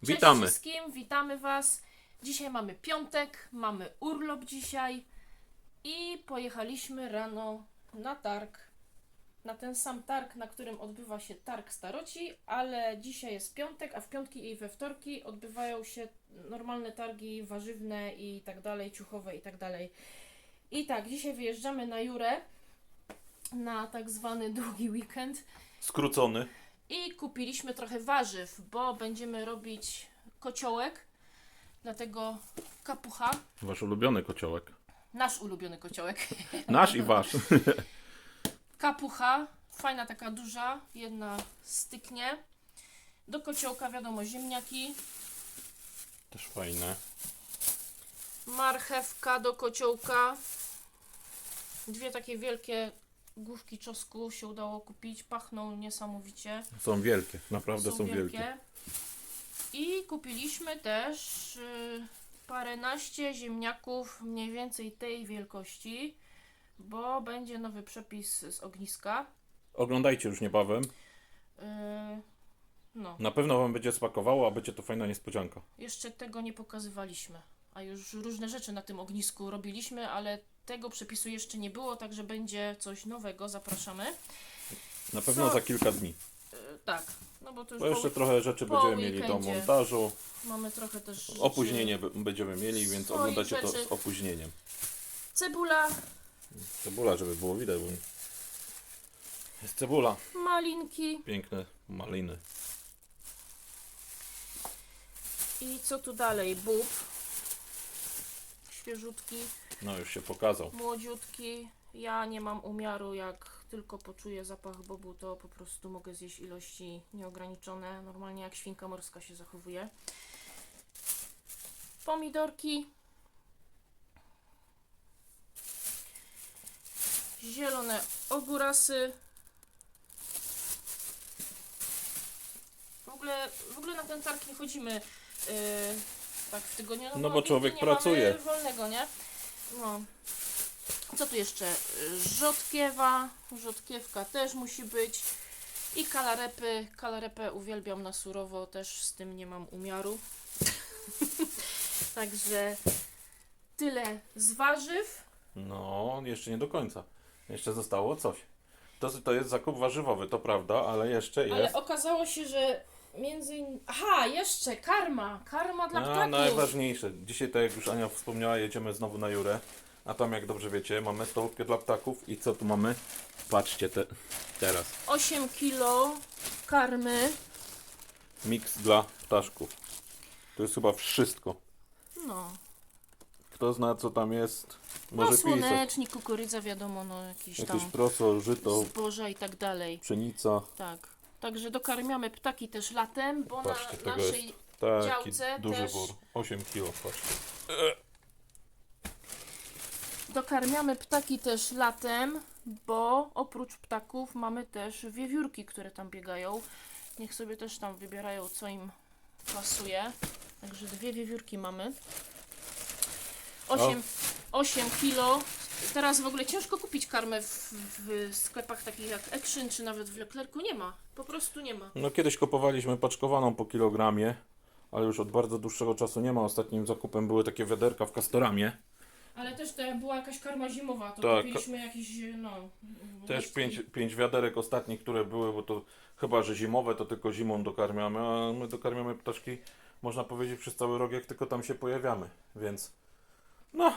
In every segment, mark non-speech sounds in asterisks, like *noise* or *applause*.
Cześć Witamy. wszystkim, witamy Was. Dzisiaj mamy piątek, mamy urlop dzisiaj i pojechaliśmy rano na targ. Na ten sam targ, na którym odbywa się targ staroci, ale dzisiaj jest piątek, a w piątki i we wtorki odbywają się normalne targi warzywne i tak dalej, ciuchowe i tak dalej. I tak, dzisiaj wyjeżdżamy na Jurę na tak zwany długi weekend. Skrócony. I kupiliśmy trochę warzyw, bo będziemy robić kociołek. Dlatego kapucha, Wasz ulubiony kociołek. nasz ulubiony kociołek. *laughs* Nasz i wasz. *laughs* Kapucha, fajna taka duża, jedna styknie. Do kociołka wiadomo ziemniaki, Też fajne. marchewka do kociołka. Dwie takie wielkie główki czosnku się udało kupić, pachną niesamowicie. Są wielkie, naprawdę są, wielkie. I kupiliśmy też y, paręnaście ziemniaków mniej więcej tej wielkości, bo będzie nowy przepis z ogniska. Oglądajcie już niebawem. Y, no, Na pewno wam będzie smakowało, a będzie to fajna niespodzianka. jeszcze tego nie pokazywaliśmy, a już różne rzeczy na tym ognisku robiliśmy, ale tego przepisu jeszcze nie było, także będzie coś nowego, zapraszamy. Na pewno Co? za kilka dni. Y, tak, no bo to już Bo jeszcze po, trochę rzeczy po będziemy mieli do weekendzie. montażu. mamy trochę też rzeczy. Opóźnienie b- będziemy mieli, więc swoich oglądacie to rzeczy. z opóźnieniem. Cebula, Cebula, żeby było widać. Bo... Jest cebula. malinki, Piękne maliny. I co tu dalej? Bób. Świeżutki, No już się pokazał. młodziutki. Ja nie mam umiaru, jak tylko poczuję zapach bobu, to po prostu mogę zjeść ilości nieograniczone. Normalnie jak świnka morska się zachowuje. Pomidorki. Zielone ogórasy. W ogóle, w ogóle na ten targ nie chodzimy yy, tak w tygodniu. No bo człowiek nie pracuje. Mamy wolnego, nie? No. Co tu jeszcze? Rzodkiewa. Rzodkiewka też musi być. I kalarepy. Kalarepę uwielbiam na surowo, też z tym nie mam umiaru. *laughs* Także tyle z warzyw. No, jeszcze nie do końca. Jeszcze zostało coś. To, to jest zakup warzywowy, to prawda, ale jeszcze Ale jest. okazało się, że między innymi... Aha, jeszcze karma. Karma dla A, ptaków. najważniejsze. Dzisiaj, tak jak już Ania wspomniała, jedziemy znowu na Jurę. A tam, jak dobrze wiecie, mamy stołówkę dla ptaków. I co tu mamy? Patrzcie te, teraz. 8 kilo karmy. Miks dla ptaszków. To jest chyba wszystko. No. Kto zna, co tam jest, No, może pisać. słonecznik, kukurydza, wiadomo, no jakieś Jakieś tam proso, żyto, zboża i tak dalej. pszenica. Tak. Także dokarmiamy ptaki też latem, bo Patrzcie, na tego naszej Taki Działce duży też- wór. 8 kilo, patrzcie. dokarmiamy ptaki też latem, bo oprócz ptaków mamy też wiewiórki, które tam biegają. Niech sobie też tam wybierają, co im pasuje. Także dwie wiewiórki mamy. 8, 8 kilo. Teraz w ogóle ciężko kupić karmę w, w sklepach takich jak Action czy nawet w Leclercu. Nie ma. Po prostu nie ma. No kiedyś kupowaliśmy paczkowaną po kilogramie, ale już od bardzo dłuższego czasu nie ma. Ostatnim zakupem były takie wiaderka w Castoramie. Ale też to była jakaś karma zimowa, to Tak. kupiliśmy jakiś, no... Też pięć, pięć wiaderek ostatnich, które były, bo to chyba, że zimowe, to tylko zimą dokarmiamy, a my dokarmiamy ptaszki, można powiedzieć, przez cały rok, jak tylko tam się pojawiamy, więc no,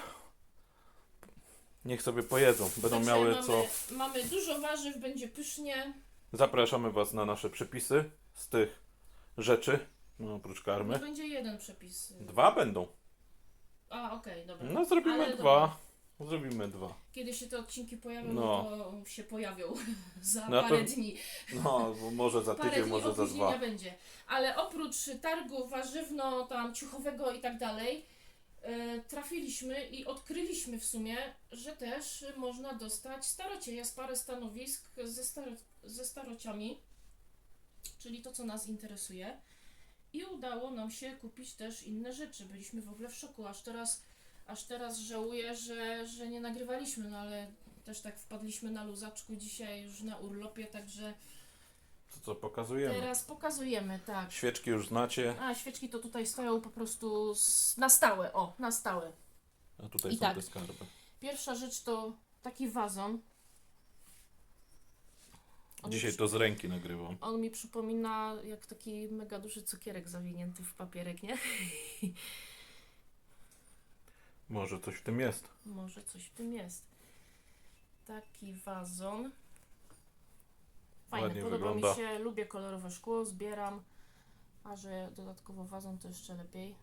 niech sobie pojedzą, będą Także miały mamy, co. Mamy dużo warzyw, będzie pysznie. Zapraszamy Was na nasze przepisy z tych rzeczy, no oprócz Nie karmy. będzie jeden przepis. Dwa będą. A, okej, dobra. No zrobimy Ale dwa. Zrobimy dwa. Kiedy się te odcinki pojawią, No. to się pojawią *laughs* za Na parę pew- dni. No, bo może za *laughs* Parę tydzień, dni może za opóźnienia dwa. będzie. Ale oprócz targu warzywno, tam ciuchowego i tak dalej, trafiliśmy i odkryliśmy w sumie, że też można dostać starocie. Jest parę stanowisk ze, staro, ze starociami, czyli to, co nas interesuje. I udało nam się kupić też inne rzeczy. Byliśmy w ogóle w szoku. Aż teraz, aż teraz żałuję, że, że nie nagrywaliśmy, no ale też tak wpadliśmy na luzaczku dzisiaj już na urlopie, także To co pokazujemy? Teraz pokazujemy, tak. Świeczki już znacie, A, świeczki to tutaj stoją po prostu z, na stałe, o, na stałe. a tutaj I są tak. te skarby. Pierwsza rzecz to taki wazon. On Dzisiaj mi, to z ręki nagrywam. on mi przypomina jak taki mega duży cukierek zawinięty w papierek, nie? Może coś w tym jest. Może coś w tym jest. Taki wazon. Fajny, Ładnie podoba wygląda. mi się, lubię kolorowe szkło, zbieram. A że dodatkowo wazon to jeszcze lepiej.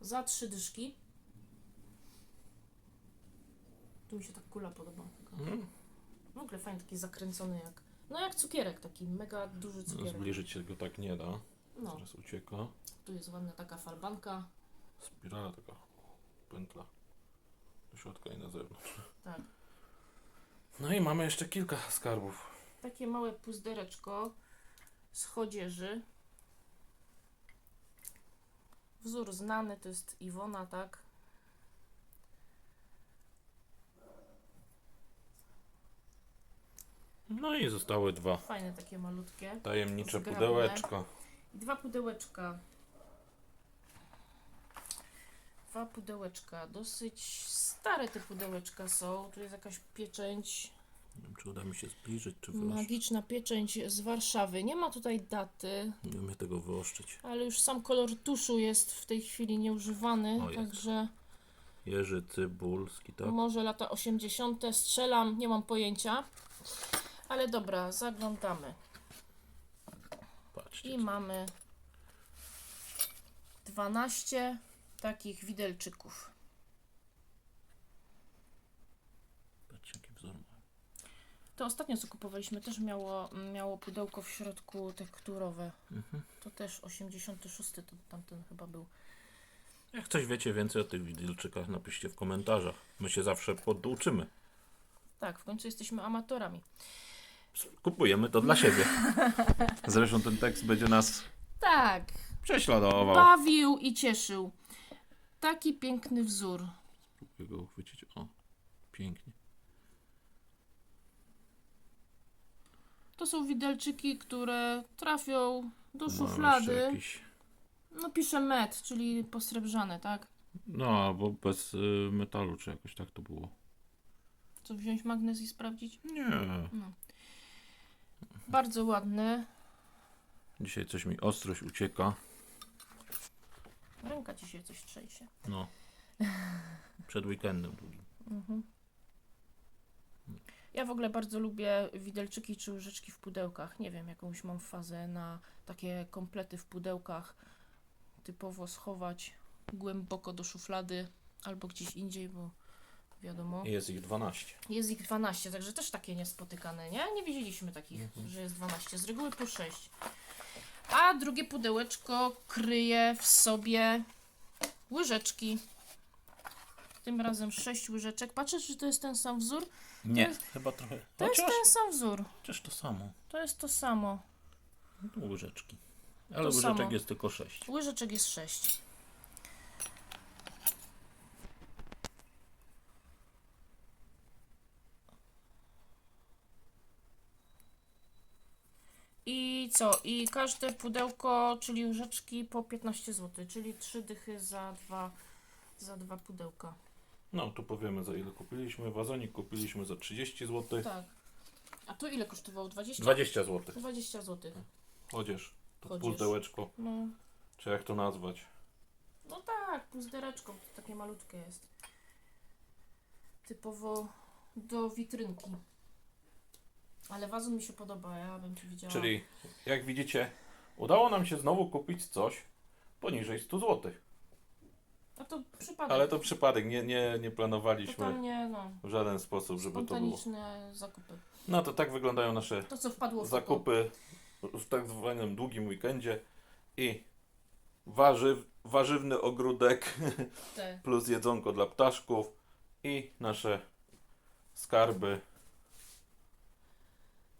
Za trzy dyszki. Tu mi się ta kula podoba. Taka. Mm. W ogóle fajny, taki zakręcony jak. No jak cukierek, taki mega duży No, cukierek. zbliżyć się go tak nie da. No, Zaraz ucieka. tu jest ładna taka falbanka. Spirala taka pętla. Do środka i na zewnątrz. Tak. No i mamy jeszcze kilka skarbów. Takie małe puzdereczko z chodzieży. Wzór znany to jest Iwona, tak? No i zostały dwa Fajne takie malutkie. tajemnicze Zgrabne. pudełeczko. Dwa pudełeczka. Dwa pudełeczka. Dosyć stare te pudełeczka są. Tu jest jakaś pieczęć. Nie wiem, czy uda mi się zbliżyć, czy Magiczna pieczęć z Warszawy. Nie ma tutaj daty, Nie umiem tego wyoszczyć. ale już sam kolor tuszu jest w tej chwili nieużywany. O, jest. także Jerzy Cybulski, tak? może lata 80. strzelam, nie mam pojęcia. Ale dobra, zaglądamy. Patrzcie. I mamy 12 takich widelczyków. Patrzcie, jaki wzór ma. To ostatnio co kupowaliśmy też miało, miało pudełko w środku tekturowe. Mhm. To też 86 to tamten chyba był. Jak coś wiecie więcej o tych widelczykach, napiszcie w komentarzach. My się zawsze poduczymy. Tak, w końcu jesteśmy amatorami. Kupujemy to dla siebie. *laughs* Zresztą ten tekst będzie nas Tak, prześladował. bawił i cieszył. Taki piękny wzór. Spróbuję go uchwycić. O, pięknie. To są widelczyki, które trafią do No, szuflady. jakiś... No pisze met, czyli posrebrzane, tak? No, albo bez y, metalu, czy jakoś tak to było. Co wziąć magnes i sprawdzić? Nie. Bardzo ładny. Dzisiaj coś mi ostrość ucieka. Ręka ci się coś trzęsie. No. *laughs* Przed weekendem długim. Mhm. Ja w ogóle bardzo lubię widelczyki czy łyżeczki w pudełkach. Nie wiem, jakąś mam fazę na takie komplety w pudełkach. Typowo schować głęboko do szuflady albo gdzieś indziej, bo wiadomo. Jest ich 12. Jest ich 12, także też takie niespotykane, nie? Nie widzieliśmy takich, że jest 12. Z reguły po 6. A drugie pudełeczko kryje w sobie łyżeczki. Tym razem 6 łyżeczek. Patrzę, czy to jest ten sam wzór. Nie, jest- chyba trochę. To jest Chociaż, ten sam wzór. chociaż to samo. To jest to samo. No, łyżeczki. Ale To łyżeczek samo. jest tylko 6. Łyżeczek jest 6. I co? I każde pudełko, czyli łyżeczki po 15 zł, czyli 3 dychy za dwa, za dwa pudełka. No, tu powiemy za ile kupiliśmy. Wazonik kupiliśmy za 30 zł. Tak. A to ile kosztowało? 20? 20 zł. 20 zł. Chodzież. To Chodzież. pudełeczko. No, Czy jak to nazwać? no tak, puzdereczką, to takie malutkie jest. Typowo do witrynki. Ale wazon mi się podoba, ja bym ci widziała. Czyli, jak widzicie, udało nam się znowu kupić coś poniżej 100 zł. A to przypadek. Ale to przypadek, nie, nie, nie planowaliśmy Totalnie, no, w żaden sposób, żeby to było. spontaniczne zakupy. No to tak wyglądają nasze To, co wpadło w zakupy w tak zwanym długim weekendzie i warzyw, warzywny ogródek *laughs* Te. plus jedzonko dla ptaszków i nasze skarby.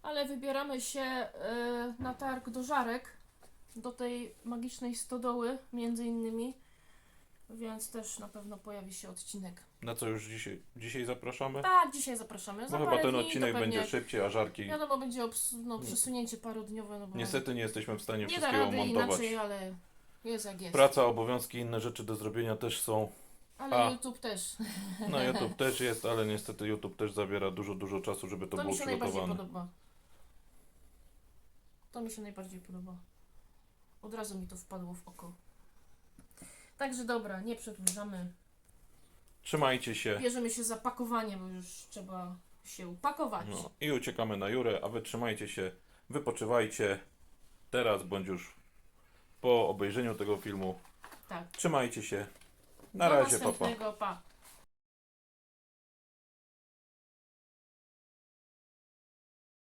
Ale wybieramy się y, na targ do Żarek, do tej magicznej stodoły między innymi, więc też na pewno pojawi się odcinek. Na co już dzisiaj, dzisiaj zapraszamy? Tak, dzisiaj zapraszamy. Za No chyba parę ten dni to odcinek pewnie, będzie szybciej, a żarki. Wiadomo, będzie obs- no, przesunięcie parodniowe, no bo Niestety nie jesteśmy w stanie nie da wszystkiego rady montować. inaczej, ale jest jak jest. Praca, obowiązki, inne rzeczy do zrobienia też są. Ale A. YouTube też. *laughs* Na YouTube też jest, ale niestety YouTube też zabiera dużo, dużo czasu, żeby to, To, było mi się najbardziej przygotowane. podoba. To mi się najbardziej podoba. Od razu mi to wpadło w oko. Także dobra, nie przedłużamy. Trzymajcie się. Bierzemy się za pakowanie, bo już trzeba się pakować. No, I uciekamy na Jurę, a wy trzymajcie się, wypoczywajcie teraz bądź już po obejrzeniu tego filmu. Tak. Trzymajcie się. Na Do razie, papa. pa.